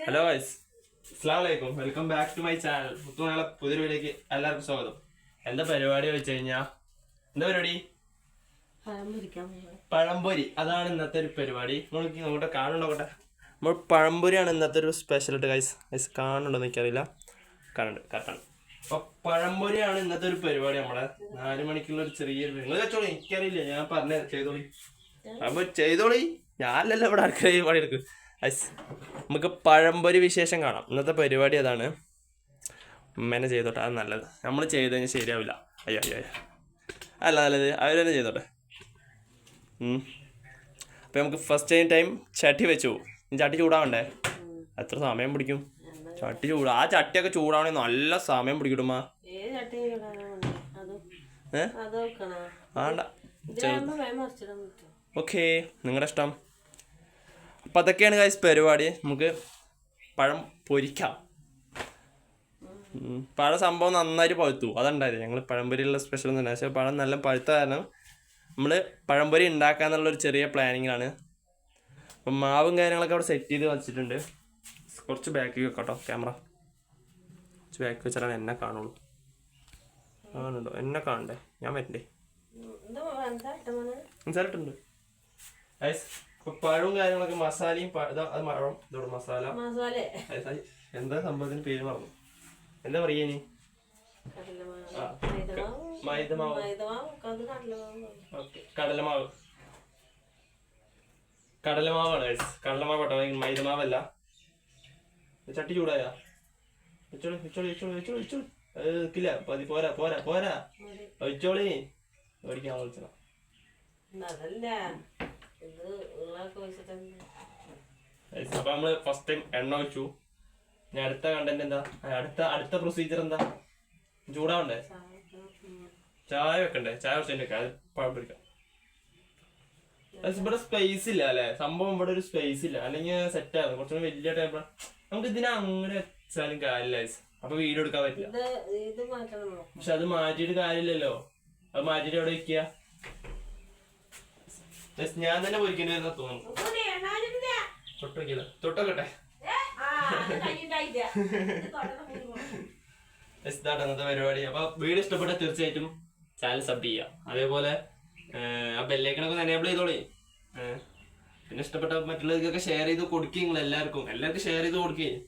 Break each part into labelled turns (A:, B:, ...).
A: Hello വലൈക്കും welcome back to my channel മുത്തുമലയാള പുതിയൊരു വീഡിയോക്ക് എല്ലാവർക്കും സ്വാഗതം. എന്താ പരിപാടി വെച്ച് കഴിഞ്ഞാ? എന്താ പരിപാടി? പഴംപൊരി. അതാണ് ഇന്നത്തെ ഒരു പരിപാടി. നമുക്ക് നോക്കട്ടെ കാണുണ്ടോട്ടെ നമ്മൾ പഴംപൊരിയാണ് ഇന്നത്തെ ഒരു സ്പെഷ്യൽ ആയിട്ട് ഗൈസ് ഗൈസ് കാണുന്നുണ്ടോ എനിക്കറിയില്ല. കാണുന്നുണ്ട് കറക്റ്റാണ് അപ്പൊ പഴംപൊരിയാണ് ഇന്നത്തെ ഒരു പരിപാടി നമ്മളെ. നാല് മണിക്കുള്ള ഒരു ചെറിയൊരു നിങ്ങൾ വെച്ചോളി എനിക്കറിയില്ല. ഞാൻ പറഞ്ഞ ചെയ്തോളി. അപ്പൊ ചെയ്തോളി. ഞാനല്ലല്ലോ ഇവിടെ അടുക്കള പണി എടുക്കും ഗൈസ് നമുക്ക് പഴംപൊരി വിശേഷം കാണാം. ഇന്നത്തെ പരിപാടി അതാണ്. ഉമ്മേനെ ചെയ്തോട്ടെ. അത് നല്ലത്. നമ്മൾ ചെയ്ത് കഴിഞ്ഞാൽ ശരിയാവില്ല. അയ്യോ അയ്യോ അയ്യോ. അല്ല നല്ലത്. അവർ തന്നെ ചെയ്തോട്ടെ. അപ്പം നമുക്ക് ഫസ്റ്റ് ടൈം ടൈം ചട്ടി വെച്ചു. ചട്ടി ചൂടാവണ്ടേ? എത്ര സമയം പിടിക്കും? ചട്ടി ചൂടാ. ആ ചട്ടിയൊക്കെ ചൂടാവണേ നല്ല സമയം?
B: അതും
A: ഏ?
B: പറ്റും.
A: ഓക്കെ നിങ്ങളുടെ ഇഷ്ടം? അപ്പം അതൊക്കെയാണ് കാശ് പരിപാടി. നമുക്ക് പഴം പൊരിക്കാം. പഴ സംഭവം നന്നായിട്ട് പഴുത്തു. അതുണ്ടായത്. ഞങ്ങൾ പഴംപൊരിയുള്ള സ്പെഷ്യൽ ഒന്നും പക്ഷേ പഴം നല്ല പഴുത്ത കാരണം നമ്മൾ പഴംപൊരി ഉണ്ടാക്കാന്നുള്ളൊരു ചെറിയ പ്ലാനിങ്ങിലാണ് അപ്പം മാവും കാര്യങ്ങളൊക്കെ അവിടെ സെറ്റ് ചെയ്ത് വെച്ചിട്ടുണ്ട്. കുറച്ച് ബാക്കിൽ വെക്കട്ടോ ക്യാമറ കുറച്ച് ബാക്ക് വെച്ചാലാണ് എന്നെ കാണുള്ളൂ. കാണുണ്ടോ എന്നെ കാണണ്ടേ? ഞാൻ വരണ്ടേ? സംസാരിട്ടുണ്ട് പഴവും കാര്യങ്ങളൊക്കെ മസാലയും അത് പഴം ഇതോടെ മസാല.
B: മസാല.
A: എന്താ സംഭവത്തിന് പേര് മറന്നു. എന്താ പറയാ ഇനി?
B: കടലമാവ്.
A: കടലമാവാണ് കടലമാവ് കേട്ടോ. മൈദമാവല്ല. ചട്ടി ചൂടായ. വെച്ചോളി വെച്ചോളി വെച്ചോളി വെച്ചോളി വെച്ചോളി. നിൽക്കില്ല പതി പോരാ പോരാ പോരാ. വെച്ചോളി. മേടിക്കാൻ വിളിച്ചതാ അപ്പൊ നമ്മൾ ഫസ്റ്റ് ടൈം എണ്ണ വെച്ചു ഇനി അടുത്ത കണ്ടന്റ് എന്താ? അടുത്ത അടുത്ത പ്രൊസീജിയർ എന്താ? ചൂടാവണ്ടേ? ചായ വെക്കണ്ടേ? ചായ വെച്ചതിന്റെ അത് പഴം പിടിക്കാം ഇവിടെ സ്പേസ് ഇല്ല അല്ലെ? സംഭവം ഇവിടെ ഒരു സ്പേസ് ഇല്ല. അല്ലെങ്കിൽ സെറ്റ് ആയിരുന്നു കുറച്ചുകൂടി വലിയ ടേബിൾ നമുക്ക് ഇതിനെ അങ്ങനെ വെച്ചാലും കാര്യമില്ല. അപ്പൊ വീഡിയോ എടുക്കാൻ പറ്റില്ല. പക്ഷെ അത് മാറ്റിയിട്ട് കാര്യമില്ലല്ലോ. അത് മാറ്റിയിട്ട് എവിടെ വെക്കുക? ഞാൻ തന്നെ പൊരിക്കേണ്ടി വരുന്ന തോന്നുന്നു. തൊട്ട് വെക്കില്ല തൊട്ടൊക്കെ. ഇതാണ് അന്നത്തെ പരിപാടി. അപ്പൊ വീഡിയോ ഇഷ്ടപ്പെട്ട തീർച്ചയായിട്ടും ചാനൽ സബ് ചെയ്യാം അതേപോലെ ആ ബെല്ലേക്കണൊക്കെ എനേബിൾ ചെയ്തോളി. പിന്നെ ഇഷ്ടപ്പെട്ട മറ്റുള്ളവർക്കൊക്കെ ഷെയർ ചെയ്ത് കൊടുക്കുക നിങ്ങൾ എല്ലാവർക്കും. എല്ലാവർക്കും ഷെയർ ചെയ്ത് കൊടുക്കുകയും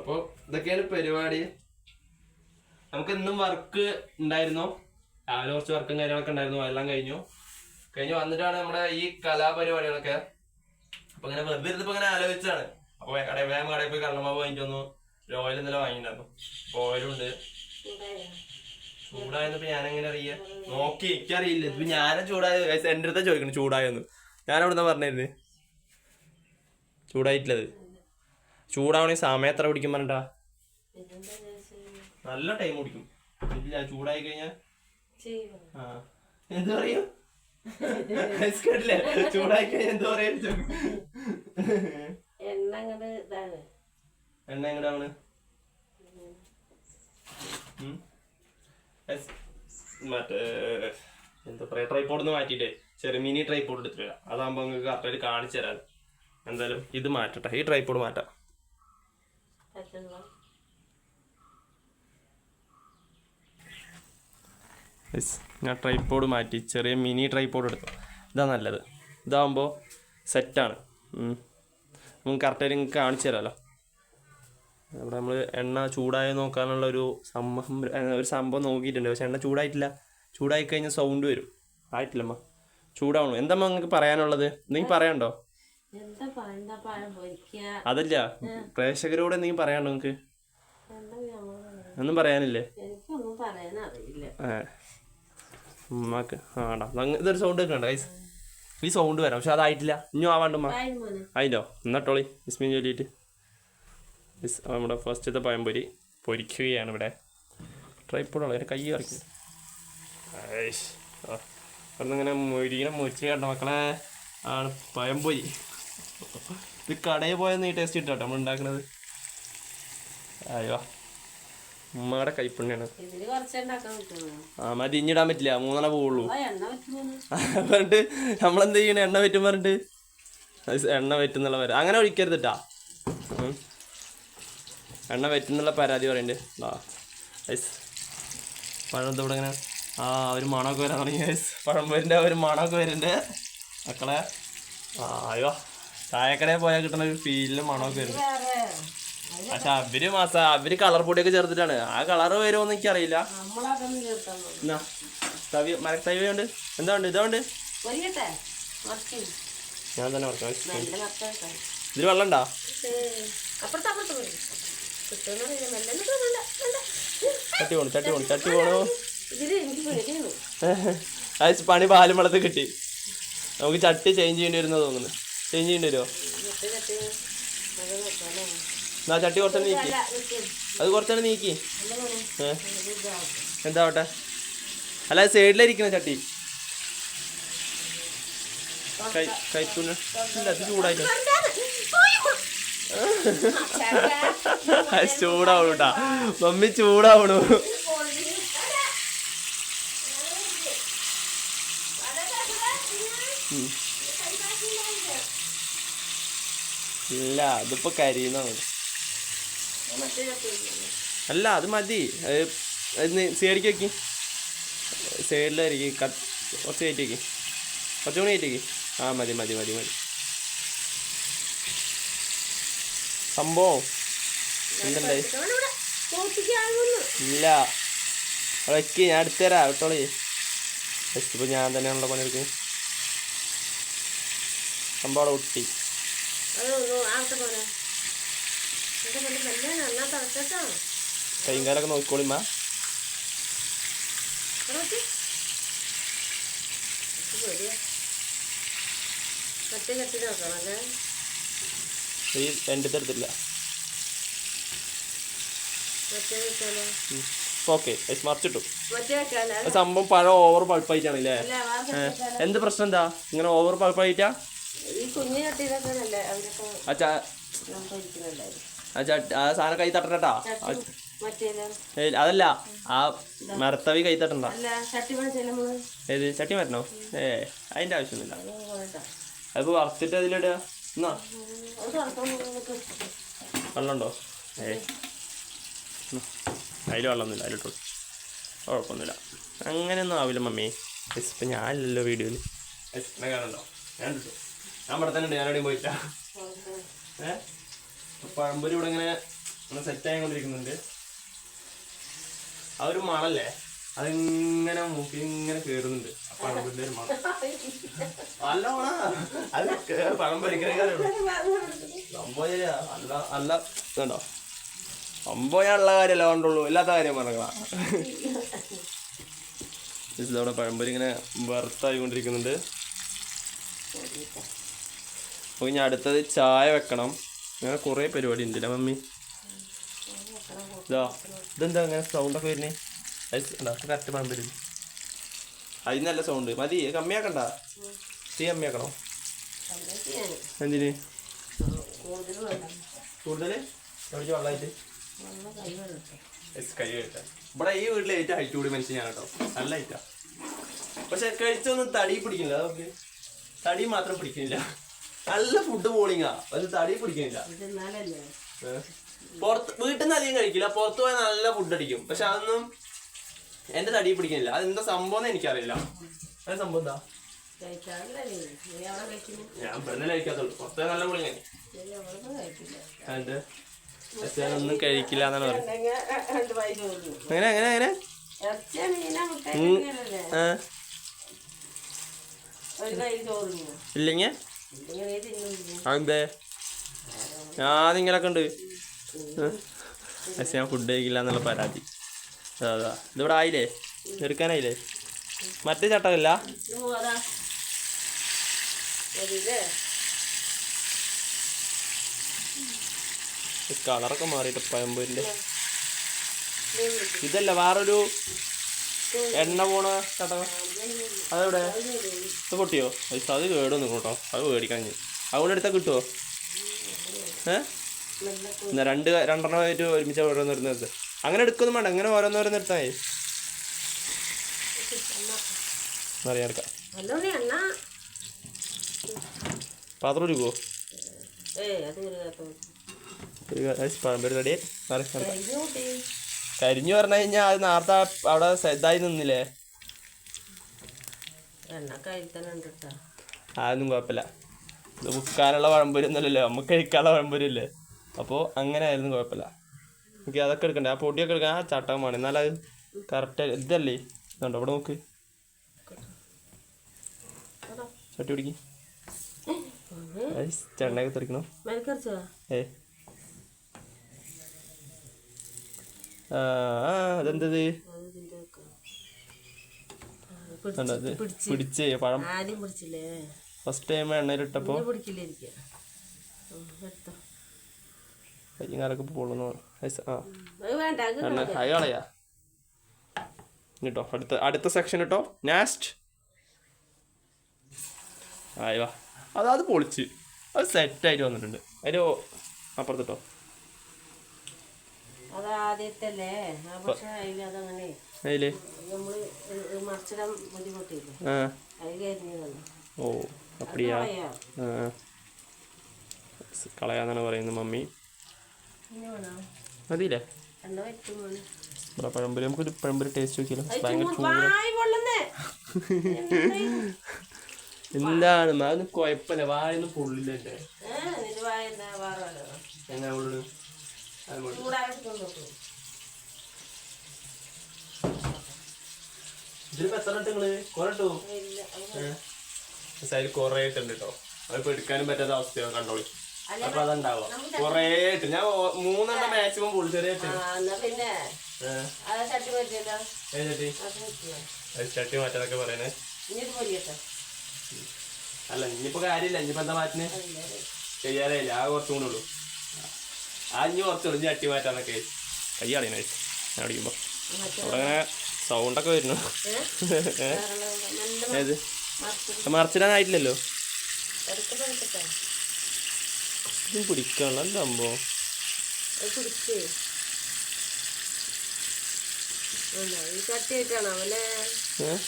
A: അപ്പോൾ ഇതൊക്കെയാണ് പരിപാടി. നമുക്ക് ഇന്നും വർക്ക് ഉണ്ടായിരുന്നോ. രാവിലെ കുറച്ച് വർക്കും കാര്യങ്ങളൊക്കെ ഉണ്ടായിരുന്നു. എല്ലാം കഴിഞ്ഞു. കഴിഞ്ഞ് വന്നിട്ടാണ് നമ്മുടെ ഈ കലാപരിപാടികളൊക്കെ. അപ്പൊ ഇങ്ങനെ വെറുതെ ഇരുന്നപ്പോ ഇങ്ങനെ ആലോചിച്ചാണ് അപ്പൊ കടയിൽ വേഗം കടയിൽ പോയി കള്ളമാവ് വാങ്ങിട്ട് വന്നു. ഓയിൽ ഇന്നലെ വാങ്ങിയിട്ടുണ്ടായിരുന്നു.
B: ഓയിലുണ്ട്
A: ചൂടായെന്നിപ്പോ ഞാനെങ്ങനെ അറിയാ? നോക്കി എനിക്കറിയില്ല. ഇപ്പൊ ഞാനും ചൂടായ എന്റെ അടുത്താ ചോദിക്കണം ചൂടായെന്ന്. ഞാൻ എവിടുന്ന പറഞ്ഞിരുന്നു? ചൂടായിട്ടില്ലത്. ചൂടാവണേ സമയം എത്ര പിടിക്കും
B: പറഞ്ഞാ
A: നല്ല ടൈം പിടിക്കും. ചൂടായി കഴിഞ്ഞാ ആ. എന്ത് പറയും? കേട്ടില്ലേ ചൂടായി കഴിഞ്ഞാൽ എന്ത് പറയും
B: എണ്ണ അങ്ങോട്ട് ഇതാണ്.
A: എണ്ണ എങ്ങോട്ടാണ് മറ്റേ എന്താ പറയാ ട്രൈപ്പോഡ് നിന്ന് മാറ്റിയിട്ടേ. ചെറിയ മിനി എടുത്തില്ല അതാകുമ്പോൾ നിങ്ങൾക്ക് കറക്റ്റായിട്ട് കാണിച്ചു തരാം. എന്തായാലും ഇത് മാറ്റട്ടെ. ഈ ട്രൈപോഡ് മാറ്റാം. Yes, ഞാൻ ട്രൈപ്പോഡ് മാറ്റി ചെറിയ മിനി ട്രൈപ്പോഡ് എടുത്തു. ഇതാ നല്ലത്. ഇതാകുമ്പോൾ സെറ്റാണ് നമുക്ക് കറക്റ്റായിട്ട് നിങ്ങൾക്ക് കാണിച്ചു തരാമല്ലോ അവിടെ നമ്മൾ എണ്ണ ചൂടായി നോക്കാനുള്ള ഒരു സംഭവം ഒരു സംഭവം നോക്കിയിട്ടുണ്ട്. പക്ഷെ എണ്ണ ചൂടായിട്ടില്ല. ചൂടായി കഴിഞ്ഞാൽ സൗണ്ട് വരും. ആയിട്ടില്ലമ്മ. ചൂടാവണം? എന്താ നിങ്ങൾക്ക് പറയാനുള്ളത്? എന്തെങ്കിലും
B: പറയണ്ടോ
A: അതല്ല. പ്രേക്ഷകരോട് എന്തെങ്കിലും പറയാണ്ടോ നിങ്ങൾക്ക് ഒന്നും പറയാനില്ലേ?
B: എനിക്കൊന്നും പറയാൻ അറിയില്ല
A: ഏ ഉമ്മാക്ക്. ആ വേണ്ട ഇതൊരു സൗണ്ട് കേൾക്കണ്ട ഗൈസ് ഈ സൗണ്ട് വരാം. പക്ഷെ അതായിട്ടില്ല. ഇനിയും ആവാണ്ട് ഉമ്മ. ആയില്ലോ. എന്നിട്ടോളി ഇസ്മീൻ ചൊല്ലിയിട്ട്. മിസ് നമ്മുടെ ഫസ്റ്റത്തെ പഴംപൊരി പൊരിക്കുകയാണ് ഇവിടെ. ട്രൈപ്പോഡുള്ള എന്റെ കൈ ഇറക്കി. അവിടുന്ന് മൊരിങ്ങനെ മുരിച്ച് കണ്ട മക്കളെ ആണ് പഴംപൊരി. ഇത് കടയിൽ പോയെന്ന് ഈ ടേസ്റ്റ് കിട്ടാട്ടോ നമ്മൾ ഉണ്ടാക്കുന്നത് അയ്യോ. ഉമ്മയുടെ കൈപ്പുണ്യാണ്. ആ മതി ഇഞ്ഞിടാൻ പറ്റില്ല. മൂന്നെണ്ണ പോവുള്ളൂ. പറഞ്ഞിട്ട് നമ്മളെന്ത് ചെയ്യണേ? എണ്ണ പറ്റും പറഞ്ഞിട്ട്? എണ്ണ പറ്റുന്നുള്ള വരെ അങ്ങനെ ഒഴിക്കരുത് കേട്ടാ. എണ്ണ പറ്റുന്നുള്ള പരാതി പറയുന്നുണ്ട് ആ ഐസ് പഴം ഇവിടെ ഇങ്ങനെ ആ ഒരു മണമൊക്കെ വരാൻ തുടങ്ങി ഐസ് പഴംപൊരിന്റെ ഒരു മണമൊക്കെ വരുന്നുണ്ട്. മക്കളെ. ആ അയ്യോ. ചായക്കടയിൽ പോയാൽ കിട്ടുന്ന ഒരു ഫീലിൽ മണമൊക്കെ വരുന്നുണ്ട്. പക്ഷെ അവർ മാസ അവർ കളർ പൊടിയൊക്കെ ചേർത്തിട്ടാണ്. ആ കളർ വരുമോന്ന് എനിക്കറിയില്ല. എന്നാ തവി മരത്തവി ഉണ്ട്? എന്താ ഉണ്ട്? ഞാൻ തന്നെ ഇതിൽ വെള്ളം ഉണ്ടാ. ചട്ടി പോണു തട്ടി പോണു തട്ടി പോണു. അത് പണി പാലും വെള്ളത്തിൽ കിട്ടി. നമുക്ക് ചട്ടി ചേഞ്ച് ചെയ്യേണ്ടി വരുന്ന തോന്നുന്നു. ചേഞ്ച് ചെയ്യേണ്ടി വരുമോ
B: ചട്ടി ചട്ടി അത് നോക്കാമല്ലേ
A: എന്നാ ചട്ടി കുറച്ചെണ്ണം നീക്കി. അത് കുറച്ചെണ്ണം നീക്കി.
B: എന്താ
A: എന്താവട്ടെ? അല്ല സൈഡിലായിരിക്കണ ചട്ടി. കൈ കൈത്തൂണ് ഇല്ല അത് ചൂടായിട്ട്. ചൂടാവണു കേട്ടാ മമ്മി ചൂടാവണു. ഇല്ല അതിപ്പോ
B: വെക്കുന്നു.
A: അല്ല അത് മതി. സൈഡിലേക്ക് വെക്കി. സൈഡിലായിരിക്കും. കത്ത് കുറച്ച് കയറ്റി വെക്കി കുറച്ചും കൂടി കയറ്റി വെക്കി ആ മതി മതി മതി മതി. സംഭവം? എന്തുണ്ടായി. ഇല്ല. വെക്കി ഞാൻ എടുത്തു തരാം. വിട്ടോളി ഇപ്പോൾ ഞാൻ തന്നെയാണല്ലോ പണിയെടുക്ക് സംഭവം അവിടെ ഒട്ടി. കൈയും കാലൊക്കെ നോക്കിക്കോളിമ്മ ഈ എടുത്തില്ല ഓക്കെ. മറിച്ചിട്ടു. സംഭവം പഴം ഓവർ പഴുപ്പായിട്ടാണല്ലേ എന്ത് പ്രശ്നം എന്താ? ഇങ്ങനെ ഓവർ പഴുപ്പായിട്ടാ ആ ആ ആ സാധനം കൈ തട്ടണ്ടാ അതല്ല. ആ മരത്തവി കൈ തട്ടണ്ട. ഏത്? ചട്ടി മരണോ ഏ അതിന്റെ ആവശ്യമൊന്നുമില്ല. അതിപ്പോ വറുത്തിട്ട് അതിലിടുക എന്നാ? വെള്ളമുണ്ടോ? ഏ. അതിൽ വെള്ളമൊന്നുമില്ല അതിലിട്ടു കുഴപ്പമൊന്നുമില്ല. അങ്ങനെയൊന്നും ആവില്ല മമ്മി. ഇപ്പം ഞാനില്ലല്ലോ വീഡിയോയിൽ. കാണണ്ടോ ഞാൻ ഞാൻ ഇവിടെ തന്നെ ഉണ്ട് ഞാൻ എവിടെയും പോയിട്ടാ ഏ? പഴംപൊരി ഇവിടെ ഇങ്ങനെ സെറ്റ് ആയിക്കൊണ്ടിരിക്കുന്നുണ്ട്. ആ ഒരു മണല്ലേ? അതിങ്ങനെ മൂക്കി ഇങ്ങനെ കേറുന്നുണ്ട്. പഴംപൊരിന്റെ ഒരു മണം. നല്ല മണ അത് പഴംപൊരിക്കണ സംഭവം. അല്ല അല്ല കണ്ടോ സംഭവം ഉള്ള കാര്യമല്ല കൊണ്ടുള്ളൂ. ഇല്ലാത്ത കാര്യം പറഞ്ഞാ ഇവിടെ പഴംപൊരി ഇങ്ങനെ വറുത്തായിക്കൊണ്ടിരിക്കുന്നുണ്ട്. അപ്പോൾ ഇനി അടുത്തത് ചായ വെക്കണം. അങ്ങനെ കുറേ പരിപാടി ഉണ്ടല്ലേ മമ്മി? ഇതാ ഇതെന്താ അങ്ങനെ സൗണ്ടൊക്കെ വരുന്നേ? കറക്റ്റ് പണം വരുന്നു അതിന് നല്ല സൗണ്ട് മതി കമ്മിയാക്കണ്ട. തീ കമ്മിയാക്കണോ? എന്തിന്?
B: കൂടുതൽ?
A: എവിടെ വെള്ളമായിട്ട്?
B: കൈ
A: ഇവിടെ ഈ വീട്ടിലെ ഏറ്റവും ഹൈറ്റ് കൂടി മനുഷ്യനാണ് കേട്ടോ നല്ല ഹൈറ്റാ പക്ഷെ കഴിച്ചൊന്നും തടി പിടിക്കില്ല അതൊക്കെ. തടി മാത്രം പിടിക്കുന്നില്ല നല്ല ഫുഡ് പോളിങ്ങാ പക്ഷെ തടി പിടിക്കുന്നില്ല പുറത്ത് വീട്ടിൽ നിന്ന് അധികം കഴിക്കില്ല. പുറത്ത് പോയാൽ നല്ല ഫുഡ് അടിക്കും. പക്ഷെ അതൊന്നും എന്റെ തടി പിടിക്കുന്നില്ല അതെന്താ സംഭവം എന്ന് എനിക്കറിയില്ല. അത് സംഭവം എന്താ? ഞാൻ ഇവിടെ കഴിക്കാത്തുള്ളൂ. പുറത്ത് നല്ല പൊളിങ്ങ
B: നീ അവിടെ കഴിക്കില്ല.
A: അത് ഒന്നും കഴിക്കില്ല എന്നാണ് പറയുന്നത്
B: അങ്ങനെ അങ്ങനെ
A: അങ്ങനെ
B: ഒരു
A: ഇല്ലെങ്കിൽ അതെന്തേ? ഞാൻ ഇങ്ങനൊക്കെ ഉണ്ട് പക്ഷെ ഞാൻ ഫുഡ് കഴിക്കില്ല എന്നുള്ള പരാതി. അതാ അതാ. ഇതിവിടെ ആയില്ലേ? എടുക്കാനായില്ലേ? മറ്റേ ചട്ടമില്ല? കളറൊക്കെ മാറിയിട്ട്
B: പഴമ്പൂരിന്റെ
A: ഇതല്ല വേറൊരു എണ്ണ പോണ ചേട്ടാ. അതെവിടെ? ഇത് പൊട്ടിയോ? പൈസ അത് കേടും നിൽക്കും കേട്ടോ. അത് മേടിക്കാൻ ഞാൻ അതുകൊണ്ട് എടുത്താൽ കിട്ടുമോ ഏ? എന്നാ രണ്ട് രണ്ടെണ്ണമായിട്ട് ഒരുമിച്ച് ഓരോന്ന് വരുന്നത് അങ്ങനെ എടുക്കൊന്നും വേണ്ട. അങ്ങനെ ഓരോന്നോരോന്ന് എടുത്താൽ മതി. അറിയാം എടുക്കാം. പാത്രം ഒരുക്കോ
B: ഏയ് അത്
A: കരിഞ്ഞു പറഞ്ഞു കഴിഞ്ഞാൽ അത് നേരത്തെ അവിടെ സെറ്റായി നിന്നില്ലേ? അതൊന്നും കുഴപ്പമില്ല. ഇത് വിൽക്കാനുള്ള പഴംപൊരി ഒന്നുമല്ലല്ലോ നമുക്ക് കഴിക്കാനുള്ള പഴംപൊരി അല്ലേ അപ്പോൾ അങ്ങനെ ആയിരുന്നു കുഴപ്പമില്ല. എനിക്ക് അതൊക്കെ എടുക്കണ്ടേ? ആ പൊടിയൊക്കെ എടുക്കാൻ ആ ചട്ടം വേണം. എന്നാൽ അത് കറക്റ്റ് ഇതല്ലേ? ഇതുണ്ടോ? ഇവിടെ നോക്ക്. ചട്ടി പിടിക്ക്. ചെണ്ണയൊക്കെ തെറിക്കണോ?
B: മെനക്കറിച്ചോ
A: ഏ. ആ അതെന്തത്?
B: പിടിച്ചേ
A: പഴം. ഫസ്റ്റ് ടൈം
B: എണ്ണയിലിട്ടപ്പോ
A: കയ്യങ്ങാരൊക്കെ എണ്ണ കളയാ. കേട്ടോ അടുത്ത അടുത്ത സെക്ഷൻ കേട്ടോ നാസ്റ്റ് ആയി വാ. അത് അത് പൊളിച്ച്. അത് സെറ്റായിട്ട് വന്നിട്ടുണ്ട്. അതിന് അപ്പുറത്തിട്ടോ.
B: അത് പക്ഷെ നമ്മൾ മറിച്ചിടാൻ ബുദ്ധിമുട്ടില്ലേ? കരിഞ്ഞതാണ്
A: ഓ അപ്പടിയാ?
B: കളയാ.
A: കളയാന്നാണ് പറയുന്നത് മമ്മി. മതിയില്ലേ?
B: എണ്ണ
A: നമുക്ക് പഴംപൊരി പഴംപൊരി ടേസ്റ്റ്
B: നോക്കിയല്ലോ.
A: ഭയങ്കര എന്താണ്? അതൊന്നും കുഴപ്പമില്ല. വായൊന്നും
B: പൊള്ളില്ലേ
A: എങ്ങനെ ഉള്ളു അത് പൊള്ളി.
B: ചൂടായിട്ട് കൊണ്ടുപോകും
A: ഇതിലിപ്പോ എത്ര ഇട്ട് നിങ്ങൾ കുറെ ഇട്ടു
B: ഇല്ല അത്
A: സൈഡിൽ കുറെ ഇട്ടുണ്ട് കേട്ടോ അതിപ്പോ എടുക്കാനും പറ്റാത്ത അവസ്ഥയാണ് കണ്ടോളി. അപ്പൊ അതുണ്ടാവാം കൊറേ ഇട്ട്. ഞാൻ മൂന്നെണ്ണം മാക്സിമം പൊളിച്ചെറിയ
B: പിന്നെ. ചട്ടി
A: മാറ്റാനൊക്കെ പറയണേ. അല്ല ഇനിയിപ്പോ കാര്യമില്ല. ഇനിയിപ്പോ എന്താ മാറ്റിന് ചെയ്യാറില്ല ആ കുറച്ചും കൂടെ ഉള്ളൂ. കുറച്ചുള്ളൂ ഇനി ചട്ടി മാറ്റാനൊക്കെ കൈ കളയണേ. അങ്ങനെ സൗണ്ടൊക്കെ വരുന്നു. ഏത്? മറിച്ചിടാനായിട്ടില്ലല്ലോ ഇതും സംഭവം?
B: പിടിച്ച് എന്താ അവലെ
A: ഏഹ്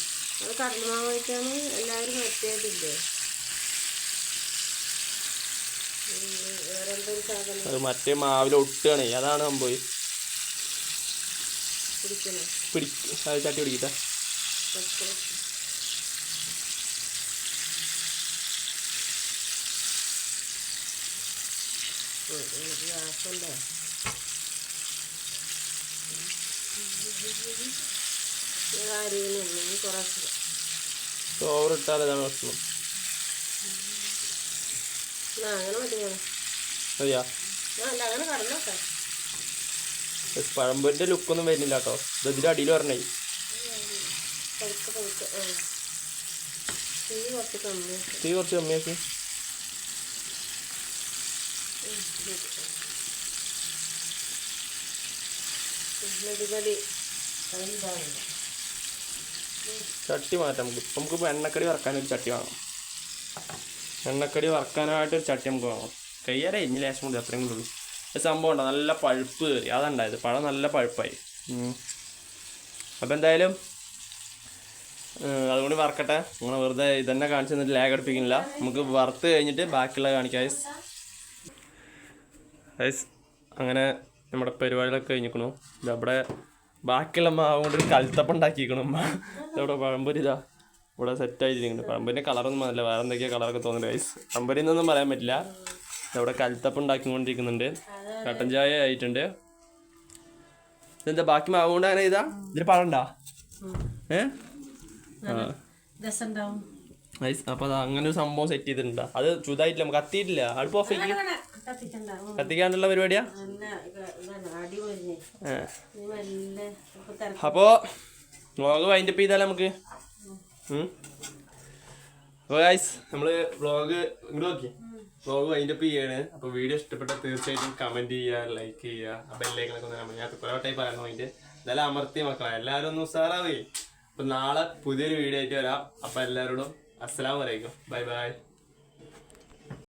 B: അത് കടലമാവായിട്ടാണ് എല്ലാവരും മറ്റേതില്ലേ ഉം, വേറെ എന്തൊരു സാധനം
A: അത് മറ്റേ മാവിൽ ഒട്ടുകയാണ് അതാണ് സംഭവം. പിടിക്ക അത് ചട്ടി പിടിക്കട്ടെ. ചോറിട്ടാലേ ഭക്ഷണം പ്രശ്നം
B: ആ, അങ്ങനെ മതി മോനെ.
A: മതിയാ? പഴമ്പൊരിന്റെ ലുക്കൊന്നും വരുന്നില്ല കേട്ടോ. ഇത് ഇതിന്റെ അടിയിൽ പറഞ്ഞേ
B: തീ കുറച്ച്
A: കമ്മിയാക്കി ചട്ടി മാറ്റാം. നമുക്ക് നമുക്ക് എണ്ണക്കടി വറക്കാനൊരു ചട്ടി വേണം എണ്ണക്കടി വറക്കാനായിട്ട് ഒരു ചട്ടി നമുക്ക് വേണം. കയ്യേറെ ഇനി ലേശം കൂടി അത്രയും കൂടി ഉള്ളൂ. സംഭവം ഉണ്ടോ? നല്ല പഴുപ്പ് കയറി. അതുണ്ടായത് പഴം നല്ല പഴുപ്പായി. അപ്പം എന്തായാലും അതുകൊണ്ട് വറക്കട്ടെ. നിങ്ങൾ വെറുതെ ഇതന്നെ കാണിച്ചു തന്നിട്ട് ലാഗ് അടുപ്പിക്കുന്നില്ല. നമുക്ക് വറുത്ത് കഴിഞ്ഞിട്ട് ബാക്കിയുള്ള കാണിക്കാം ഐസ് ഐസ് അങ്ങനെ നമ്മുടെ പരിപാടികളൊക്കെ കഴിഞ്ഞിരിക്കണു. ഇതവിടെ ബാക്കിയുള്ള മാവ് കൊണ്ടൊരു കൽത്തപ്പം ഉണ്ടാക്കിയിരിക്കണം ഇതവിടെ പഴംപൊരി ഇതാ. ഇവിടെ സെറ്റ് ആയിരിക്കുന്നുണ്ട് പഴമ്പൊരിന്റെ കളറൊന്നും അല്ല വേറെ എന്തൊക്കെയാ കളറൊക്കെ തോന്നുന്നുണ്ട് ഗൈസ് പഴംപൊരി എന്നൊന്നും പറയാൻ പറ്റില്ല. ഇവിടെ കൽത്തപ്പം ഉണ്ടാക്കിക്കൊണ്ടിരിക്കുന്നുണ്ട്. കട്ടൻ ചായ ആയിട്ടുണ്ട്. ഇതെന്താ ബാക്കി മാവ് കൊണ്ട് അങ്ങനെ ഇതാ ഇതിൽ പഴം ഉണ്ടാ? ഏ? അപ്പൊ അങ്ങനെ ഒരു സംഭവം സെറ്റ് ചെയ്തിട്ടുണ്ട്. അത് ചുതായിട്ടില്ല നമുക്ക് കത്തിയിട്ടില്ല. അടുപ്പ് ഓഫ് കത്തിക്കാനുള്ള പരിപാടിയാ? അപ്പോ വ്ളോഗ് വൈൻഡപ്പ് ചെയ്താലേ നമുക്ക്? അപ്പോൾ ഗൈസ് നമ്മൾ വ്ളോഗ് ഇങ്ങോട്ട് നോക്കി. വ്ളോഗ് ഒപ്പം ചെയ്യാണ്. അപ്പോൾ വീഡിയോ ഇഷ്ടപ്പെട്ടാൽ തീർച്ചയായിട്ടും കമന്റ് ചെയ്യുക ലൈക്ക് ചെയ്യുക ആ ബെല്ലൈക്കണൊക്കെ ഒന്ന് ഞാൻ കുറെ വട്ടായി പറയുന്നു അതിന്റെ. എന്തായാലും അമർത്തി മക്കളെ. എല്ലാവരും ഒന്ന് ഉസാറാവേ അപ്പൊ നാളെ പുതിയൊരു വീഡിയോ ആയിട്ട് വരാം. അപ്പൊ എല്ലാവരോടും അസ്സലാമലൈക്കും ബൈ ബൈ